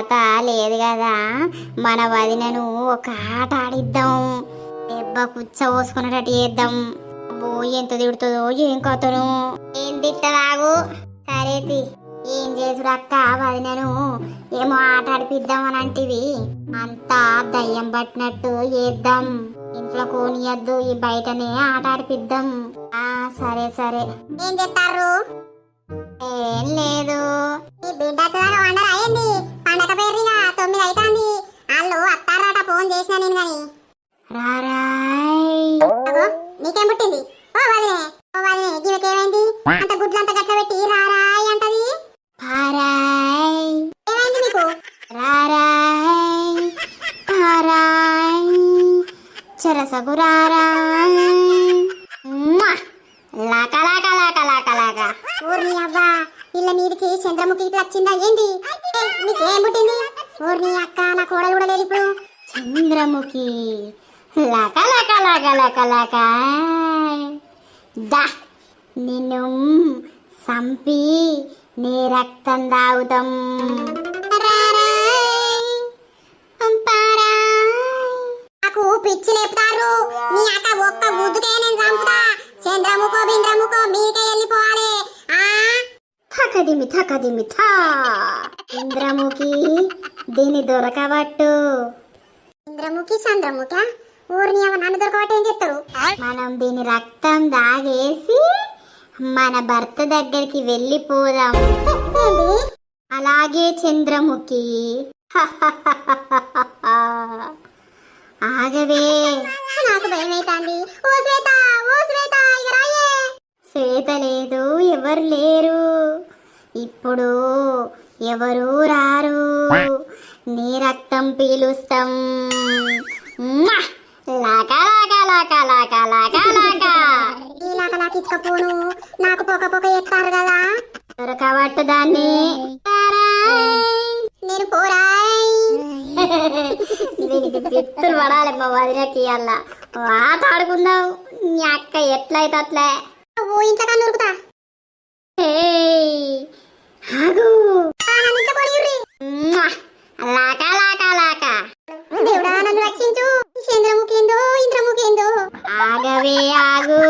తాత లేదు కదా. మన వదినను ఒక ఆట ఆడిద్దాం. దెబ్బ కుచ్చ పోసుకున్నట్టు చేద్దాం. అబ్బో ఎంత తిడుతుందో ఏం కథను. ఏం తిట్టరాగు సరేది ఏం చేసుడు అక్క? వదినను ఏమో ఆట ఆడిపిద్దాం అని అంటివి. అంతా దయ్యం పట్టినట్టు చేద్దాం. ఇంట్లో కోనియద్దు ఈ బయటనే ఆట ఆడిపిద్దాం. ఆ సరే సరే. ఏం చెప్తారు ఏం లేదు. వాళ్ళు అత్తారాట ఫోన్ చేసిన నేను గాని. రారాయ్. నీకేం పుట్టింది? ఓ ఓ అంత గుడ్లంత గట్ల పెట్టి రారాయ్ అంటది? పారాయ్. ఏమైంది నీకు? రారాయ్. పారాయ్. చెరసగు రారాయ్. మ్మా! లాక లాక లాక లాక లాక. ఊర్ని అవ్వా ఇళ్ళ మీదికి చంద్రముఖి ఇట్లా వచ్చిందా? ఏంది? నీకేం పుట్టింది? ఊర్ని అక్క నా కోడలు కూడా లేదు ఇప్పుడు. చంద్రముఖి. లక లక లక లక లక. దా నిన్ను సంపి నీ రక్తం దాగుతాం. నాకు పిచ్చి లేపుతారు. నీ అక్క ఒక్క బుద్ధుకే నేను చంపుతా. చంద్రముఖో బింద్రముఖో మీకే వెళ్ళిపోవాలి. థకదిమి థకదిమి థా. ఇంద్రముఖి దీన్ని దొరకబట్టు ఇంద్రముఖి చంద్రముఖ ఊరిని నన్ను దొరకబట్టి ఏం చెప్తారు? మనం దీని రక్తం దాగేసి మన భర్త దగ్గరికి వెళ్ళిపోదాం. అలాగే చంద్రముఖి. ఆగవే. నాకు భయం అవుతుంది ఓ శ్వేత ఓ శ్వేత శ్వేత లేదు ఎవరు లేరు. ఇప్పుడు ఎవరు రారు? నీ రక్తం పీలుస్తాం. మ్మా! లాక లాక లాక లాక లాక లాక. ఈ లాక లాక ఇచ్చకపోను నాకు పొక పొక ఎత్తారు కదా. దొరకబట్టు దాన్ని. నేను పోరాయ్. దీనికి పిత్తులు పడాలి మా వదినకి అలా. ఆడుకుందాం. నీ అక్క ఎట్లయితే అట్లే. ఓ ఇంట్లో ಆಗವೇ ಆಗು